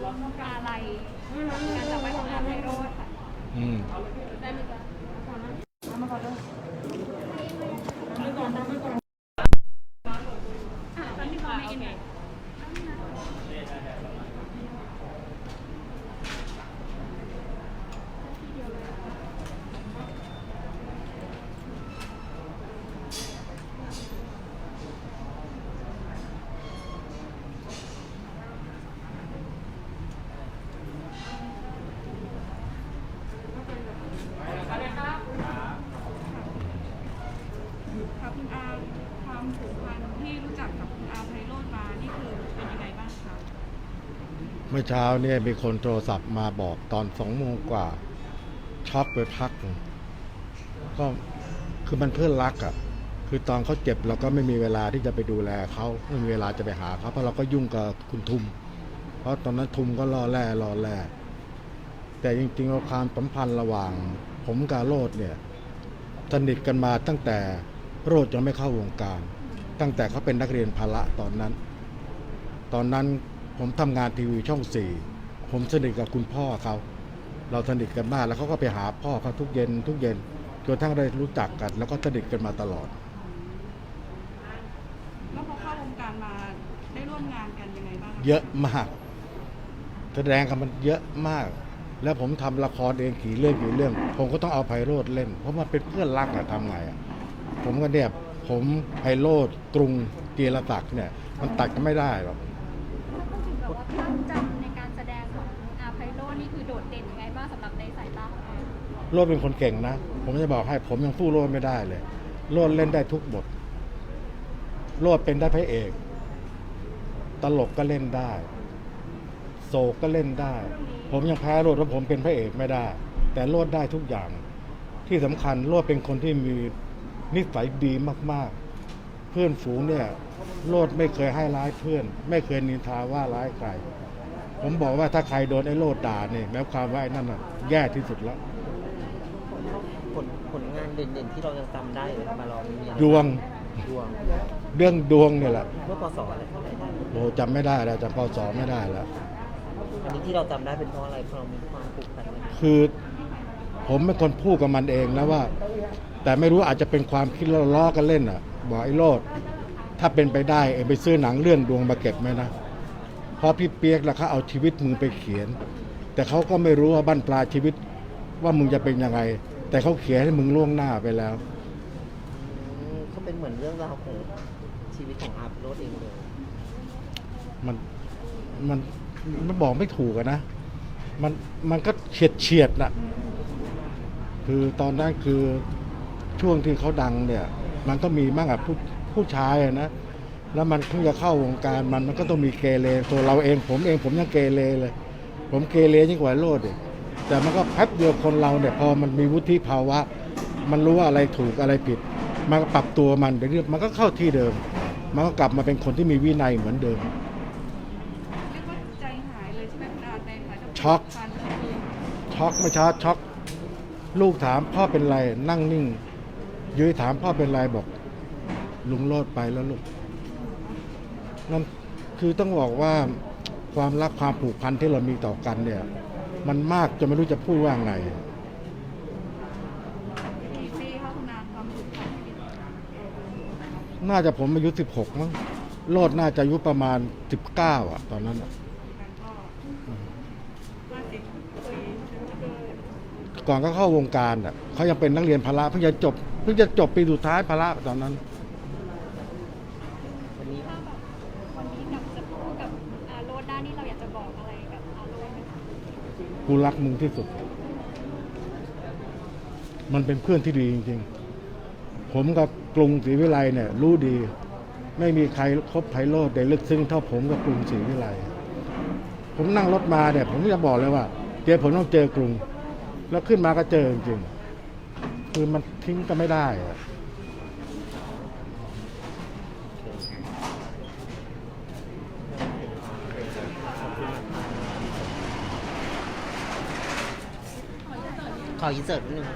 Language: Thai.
อะไรการจับไปของอาไพโรดค่ะอืม ได้ไหมจ๊ะอะตอนที่เขาไม่เอ็นเนี่ย คุณอาความผูกพันที่รู้จักกับคุณอาไพโรจน์มานี่คือเป็นยังไงบ้างคะเมื่อเช้าเนี่ยมีคนโทรศัพท์มาบอกตอนสองโมงกว่าช็อกไปพักหนึ่งก็คือมันเพื่อนรักอะ่ะคือตอนเขาเจ็บเราก็ไม่มีเวลาที่จะไปดูแลเขาไม่มีเวลาจะไปหาเขาเพราะเราก็ยุ่งกับคุณทุม เพราะตอนนั้นทุมก็รอแร่รอแร่แต่จริงๆแล้วความสัมพันธ์ระหว่าง ผมกับโรดเนี่ยสนิทกันมาตั้งแต่ โรดยังไม่เข้าวงการ ตั้งแต่เขาเป็นนักเรียนพละตอนนั้น ตอนนั้นผมทำงานทีวีช่องสี่ผมสนิทกับคุณพ่อเขาเราสนิทกันมากแล้วเขาก็ไปหาพ่อเขาทุกเย็น ทุกเย็นจนทั้งได้รู้จักกัน แล้วก็สนิทกันมาตลอด แล้วพอเข้าวงการมาได้ร่วมงานกันยังไงบ้างคะเยอะมาก แสดงกันมันเยอะมาก แล้วผมทำละครเองกี่เรื่องกี่เรื่อง ผมก็ต้องเอาไพโรดเล่น เพราะมันเป็นเพื่อนรักอะทำไงอะ ผมก็เนี่ยผมไพโรดกรุงเกียรศักดิ์เนี่ย มันตัดกันไม่ได้หรอกถ้าพูดถึงแบบว่าภาพจำในการแสดงของอาไพโรจน์นี่คือโดดเด่นยังไงบ้างสำหรับในสายตาของอาโรดเป็นคนเก่งนะ ผมจะบอกให้ผมยังสู้โรดไม่ได้เลยโรดเล่นได้ทุกบทโรดเป็นได้พระเอก ตลกก็เล่นได้ โศกก็เล่นได้ ผมยังแพ้โรดเพราะผมเป็นพระเอกไม่ได้ แต่โรดได้ทุกอย่าง ที่สำคัญโรดเป็นคนที่มี นิสัยดีมากๆ เพื่อนฝูงเนี่ยโรดไม่เคยให้ร้ายเพื่อน ไม่เคยนินทาว่าร้ายใคร ผมบอกว่าถ้าใครโดนไอ้โรดด่าเนี่ยแม้ความว่าไอ้นั่นน่ะแย่ที่สุดแล้วผลผลงานเด่นๆที่เรายังจำได้เลยมาลองมีอะไรดวงดวงเรื่องดวงเนี่ยแหละเมื่อปศอะไรเท่าไหร่ได้โอ้จำไม่ได้แล้วจำพศไม่ได้แล้ว อันนี้ที่เราจำได้เป็นเพราะอะไรเพราะเรามีความผูกพันไหมคือผมเป็นคนพูดกับมันเองนะว่า แต่ไม่รู้อาจจะเป็นความคิดเราล้อกันเล่นอะ บอกไอ้โลด ถ้าเป็นไปได้เองไปซื้อหนังเรื่องดวงมาเก็บไหมนะ เพราะพี่เปียกแล้วเขาเอาชีวิตมึงไปเขียน แต่เขาก็ไม่รู้ว่าบั้นปลายชีวิตว่ามึงจะเป็นยังไง แต่เขาเขียนให้มึงล่วงหน้าไปแล้วอืมก็เป็นเหมือนเรื่องราวของชีวิตของอาร์ตโรดเองเลยมันมันมันบอกไม่ถูกอะนะ มันมันก็เฉียดเฉียดๆนะคือตอนนั้นคือ ช่วงที่เขาดังเนี่ย มันก็มีมากกับผู้ผู้ชายอะนะแล้วมันเพิ่งจะเข้าวงการมันมันก็ต้องมีเกเรตัวเราเองผมเองผมยังเกเรเลย ผมเกเรยิ่งกว่าโลดอีกแต่มันก็แป๊บเดียวคนเราเนี่ยพอมันมีวุฒิภาวะ มันรู้ว่าอะไรถูกอะไรผิด มันก็ปรับตัวมันไปเรื่อยมันก็เข้าที่เดิม มันก็กลับมาเป็นคนที่มีวินัยเหมือนเดิม เรียกว่าใจหายเลยใช่ไหมคุณอาในฐานะช็อกผูพันกับเองช็อกไม่ช้าช็อก ลูกถามพ่อเป็นไรนั่งนิ่ง ยุ้ยถามพ่อเป็นไรบอก ลุงโลดไปแล้วลูกนั่นคือต้องบอกว่าความรักความผูกพันที่เรามีต่อกันเนี่ย มันมากจนไม่รู้จะพูดว่าไงน่าจะผมอายุสิบหกมั้งโลดน่าจะอายุประมาณสิบเก้าอะ ตอนนั้นอะก่อนก็เข้าวงการอะเขายังเป็นนักเรียนพละเพิ่งจะจบ เพิ่งจะจบปีสุดท้ายพละตอนนั้น วันนี้ถ้าแบบวันนี้กับจะพูดกับอาโรดได้นี่เราอยากจะบอกอะไรกับอาโรดไหมคะกูรักมึงที่สุด มันเป็นเพื่อนที่ดีจริง ๆ ผมกับกรุงศรีวิไลเนี่ย รู้ดี ไม่มีใครคบไพโรดได้ลึกซึ้งเท่าผมกับกรุงศรีวิไลผมนั่งรถมาเนี่ย ผมจะบอกเลยว่าเดี๋ยวผมต้องเจอกรุง แล้วขึ้นมาก็เจอจริงๆ คือมันทิ้งก็ไม่ได้อะขออินเสิร์ตนิดนึง